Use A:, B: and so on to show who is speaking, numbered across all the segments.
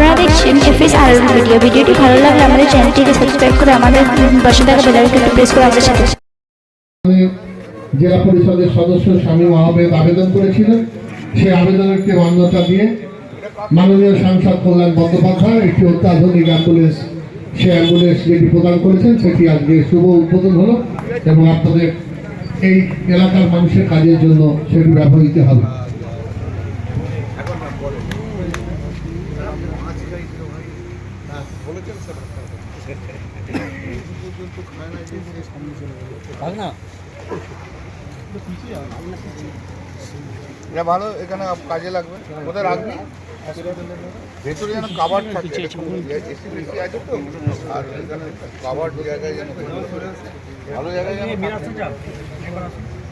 A: আপনারা দেখছেন এফএস আর ভিডিও ভিডিওটি ভালো লাগলে আমাদের চ্যানেলটিকে সাবস্ক্রাইব করে আমাদের পাশে থাকা প্রেস করে সাথে
B: জেলা পরিষদের সদস্য আবেদন মান্যতা দিয়ে মাননীয় সাংসদ কল্যাণ বন্দ্যোপাধ্যায় একটি অত্যাধুনিক অ্যাম্বুলেন্স, সে অ্যাম্বুলেন্স যেটি প্রদান করেছেন, সেটি আজকে শুভ উদ্বোধন হলো এবং আপনাদের এই এলাকার মানুষের কাজের জন্য সেটি ব্যবহৃত হবে।
C: এটা ভালো এখানে কাজে লাগবে। কোথায় রাখবি? ভেতরে যেন কাবার থাকে। এসি বেশি আছে তো আর এখানে কাবার জায়গায় যেন ভালো জায়গায় যেন।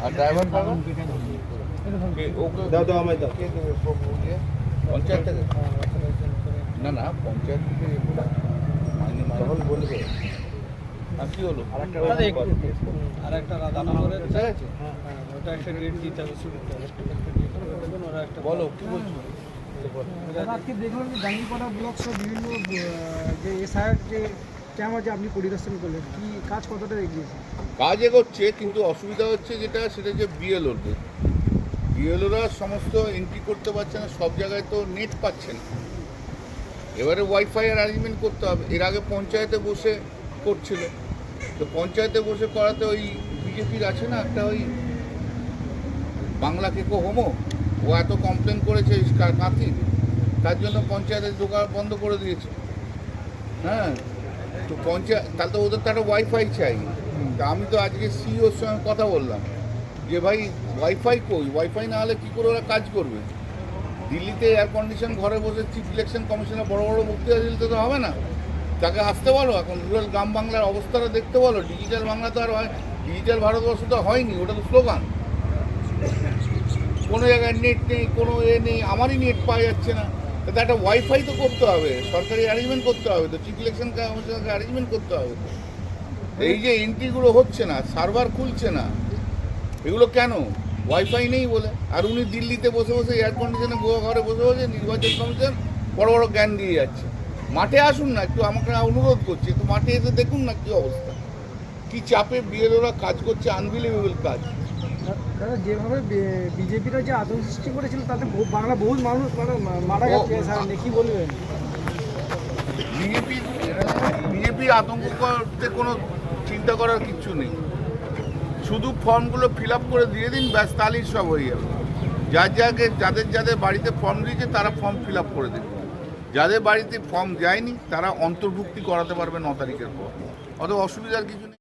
C: আর ড্রাইভার পাবো? ওকে দাও দাও আমায় দাও? পঞ্চায়েত থেকে? না না পঞ্চায়েত থেকে বলবে আর কি হলো?
D: আর একটা রাধানগরের
C: গেছে?
D: হ্যাঁ, ওটা একটা দিতে হবে
C: বলো কি বলছো?
E: আজকে দেখলাম যে জাঙ্গিপাড়া ব্লক সহ বিভিন্ন যে যে ক্যাম্প আছে আপনি পরিদর্শন করলেন। কি কাজ কতটা এগিয়েছে?
C: কাজ এগোচ্ছে কিন্তু অসুবিধা হচ্ছে যেটা সেটা যে বিএলওদের বিএলওরা সমস্ত এন্ট্রি করতে পারছে না, সব জায়গায় তো নেট পাচ্ছে না। এবারে ওয়াইফাই অ্যারেঞ্জমেন্ট করতে হবে। এর আগে পঞ্চায়েতে বসে করছিল। তো পঞ্চায়েতে বসে করাতে ওই বিজেপির আছে না একটা ওই বাংলা কেকো হোমো? ও এত কমপ্লেন করেছে কাঁথি। তার জন্য পঞ্চায়েতের দোকান বন্ধ করে দিয়েছে। হ্যাঁ? তো পঞ্চায়েত তাহলে তো ওদের তো একটা ওয়াইফাই চাই। তা আমি তো আজকে সিওর সঙ্গে কথা বললাম। যে ভাই ওয়াইফাই কই? ওয়াইফাই না হলে কী করে ওরা কাজ করবে? দিল্লিতে এয়ার কন্ডিশন ঘরে বসে চিফ ইলেকশন কমিশনের বড় বড় বক্তৃতা দিতে তো হবে না। তাকে আসতে বলো। এখন রুরাল গ্রাম বাংলার অবস্থাটা দেখতে বলো। ডিজিটাল বাংলা তো আর হয় ডিজিটাল ভারতবর্ষ তো হয়নি, ওটা তো স্লোগান কোনো জায়গায় নেট নেই, কোনো এ নেই, আমারই নেট পাওয়া যাচ্ছে না। তাতে একটা ওয়াইফাই তো করতে হবে। সরকারি অ্যারেঞ্জমেন্ট করতে হবে তো। চিফ ইলেকশন কমিশনকে অ্যারেঞ্জমেন্ট করতে হবে। এই যে এন্ট্রিগুলো হচ্ছে না সার্ভার খুলছে না। এগুলো কেন? ওয়াইফাই নেই বলে। আর উনি দিল্লিতে বসে বসে এয়ার কন্ডিশনে গোয়া ঘরে বসে বসে নির্বাচন কমিশন বড় বড় জ্ঞান দিয়ে যাচ্ছে। মাঠে আসুন না একটু আমাকে অনুরোধ করছি একটু মাঠে এসে দেখুন না কী অবস্থা। কী চাপে বিএলওরা কাজ করছে আনবিলিভেবল কাজ।
E: দাদা যেভাবে বিজেপিরা যে আতঙ্ক সৃষ্টি করেছিল তাতে বাংলা বহু মানুষ মানে মারা গেছে কি বলবেন?
C: বিজেপি বিজেপি আতঙ্ক করতে কোনো চিন্তা করার কিচ্ছু নেই। শুধু ফর্মগুলো ফিল করে দিয়ে দিন, ব্যাস তালির সব হয়ে যাবে। যার যাকে, যাদের যাদের বাড়িতে ফর্ম দিয়েছে, তারা ফর্ম ফিল করে দেবে। যাদের বাড়িতে ফর্ম যায়নি, তারা অন্তর্ভুক্তি করাতে পারবে ন তারিখের পর। অত অসুবিধার কিছু নেই।